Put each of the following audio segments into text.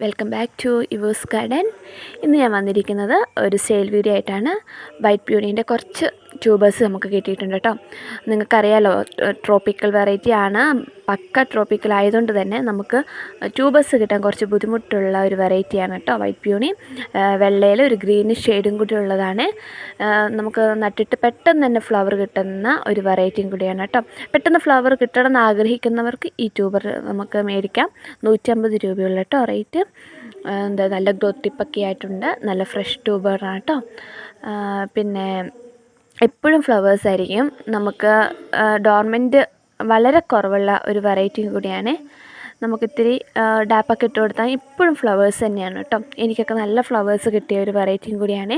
Welcome back to evers garden ഇന്ന് ഞാൻ വന്നിരിക്കുന്നത് ഒരു സെയിൽ വീഡിയോ ആയിട്ടാണ്. വൈറ്റ് പ്യൂണീന്റെ കുറച്ച് ട്യൂബേഴ്സ് നമുക്ക് കിട്ടിയിട്ടുണ്ട് കേട്ടോ നിങ്ങൾക്കറിയാലോ ട്രോപ്പിക്കൽ വെറൈറ്റി ആണ്. പക്ക ട്രോപ്പിക്കൽ ആയതുകൊണ്ട് തന്നെ നമുക്ക് ട്യൂബേഴ്സ് കിട്ടാൻ കുറച്ച് ബുദ്ധിമുട്ടുള്ള ഒരു വെറൈറ്റിയാണ് കേട്ടോ വൈറ്റ് പ്യൂണി വെള്ളയിൽ ഒരു ഗ്രീനിഷ് ഷെയ്ഡും കൂടി ഉള്ളതാണ്. നമുക്ക് നട്ടിട്ട് പെട്ടെന്ന് തന്നെ ഫ്ലവർ കിട്ടുന്ന ഒരു വെറൈറ്റിയും കൂടിയാണ് കേട്ടോ പെട്ടെന്ന് ഫ്ലവർ കിട്ടണം എന്ന് ആഗ്രഹിക്കുന്നവർക്ക് ഈ ട്യൂബർ നമുക്ക് മേടിക്കാം. നൂറ്റമ്പത് രൂപയുള്ള കേട്ടോ റേറ്റ് എന്താ നല്ല ഗ്രോത്ത് ടിപ്പൊക്കെ ആയിട്ടുണ്ട്. നല്ല ഫ്രഷ് ട്യൂബറാണ് കേട്ടോ പിന്നെ എപ്പോഴും ഫ്ലവേഴ്സ് ആയിരിക്കും. നമുക്ക് ഡോർമെന്റ് വളരെ കുറവുള്ള ഒരു വെറൈറ്റി കൂടിയാണ്. നമുക്കിത്തിരി ഡാപ്പൊക്കെ ഇട്ട് കൊടുത്താൽ ഇപ്പോഴും ഫ്ലവേഴ്സ് തന്നെയാണ് കേട്ടോ. എനിക്കൊക്കെ നല്ല ഫ്ലവേഴ്സ് കിട്ടിയ ഒരു വെറൈറ്റിയും കൂടിയാണ്.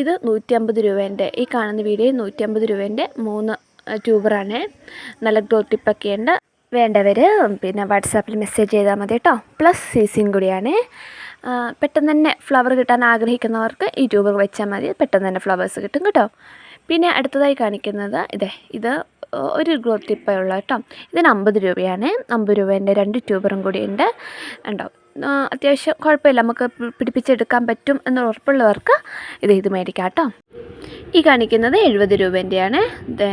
ഇത് നൂറ്റമ്പത് രൂപേന്റെ ഈ കാണുന്ന വീഡിയോ നൂറ്റമ്പത് രൂപേന്റെ മൂന്ന് ട്യൂബറാണ്. നല്ല ഗ്രോത്ത് ടിപ്പൊക്കെ ഉണ്ട്. വേണ്ടവർ പിന്നെ വാട്സാപ്പിൽ മെസ്സേജ് ചെയ്താൽ മതി കേട്ടോ. പ്ലസ് സീസിയും കൂടിയാണ്. പെട്ടെന്ന് തന്നെ ഫ്ലവർ കിട്ടാൻ ആഗ്രഹിക്കുന്നവർക്ക് ഈ ട്യൂബർ വെച്ചാൽ മതി. പെട്ടെന്ന് തന്നെ ഫ്ലവേഴ്സ് കിട്ടും കേട്ടോ. പിന്നെ അടുത്തതായി കാണിക്കുന്നത് ഇതെ ഇത് ഒരു ഗ്ലോ ടിപ്പുള്ള കേട്ടോ. ഇതിന് അമ്പത് രൂപയാണ്. അമ്പത് രൂപേന്റെ രണ്ട് ട്യൂബറും കൂടി ഉണ്ട് ഉണ്ടോ അത്യാവശ്യം കുഴപ്പമില്ല. നമുക്ക് പിടിപ്പിച്ചെടുക്കാൻ പറ്റും എന്ന് ഉറപ്പുള്ളവർക്ക് ഇത് ഇത് മേടിക്കാം കേട്ടോ. ഈ കാണിക്കുന്നത് എഴുപത് രൂപേന്റെയാണ്. ഇത്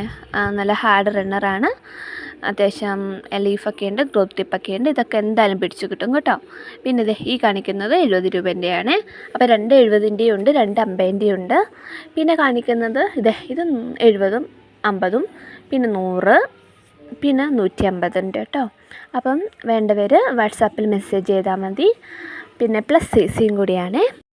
നല്ല ഹാർഡ് റണ്ണറാണ്. അത്യാവശ്യം ലീഫൊക്കെ ഉണ്ട് ഗ്രോത്ത് ടിപ്പൊക്കെ ഉണ്ട്. ഇതൊക്കെ എന്തായാലും പിടിച്ചു കിട്ടും കേട്ടോ. പിന്നെ ഇത് ഈ കാണിക്കുന്നത് എഴുപത് രൂപേന്റെയാണ്. അപ്പോൾ രണ്ട് എഴുപതിന്റെയും ഉണ്ട് രണ്ട് അമ്പതിന്റെയും ഉണ്ട്. പിന്നെ കാണിക്കുന്നത് ഇത് ഇത് എഴുപതും അമ്പതും പിന്നെ നൂറ് പിന്നെ നൂറ്റി അമ്പതുണ്ട് കേട്ടോ. അപ്പം വേണ്ടവർ വാട്സാപ്പിൽ മെസ്സേജ് ചെയ്താൽ മതി. പിന്നെ പ്ലസ് സി സിയും കൂടിയാണ്.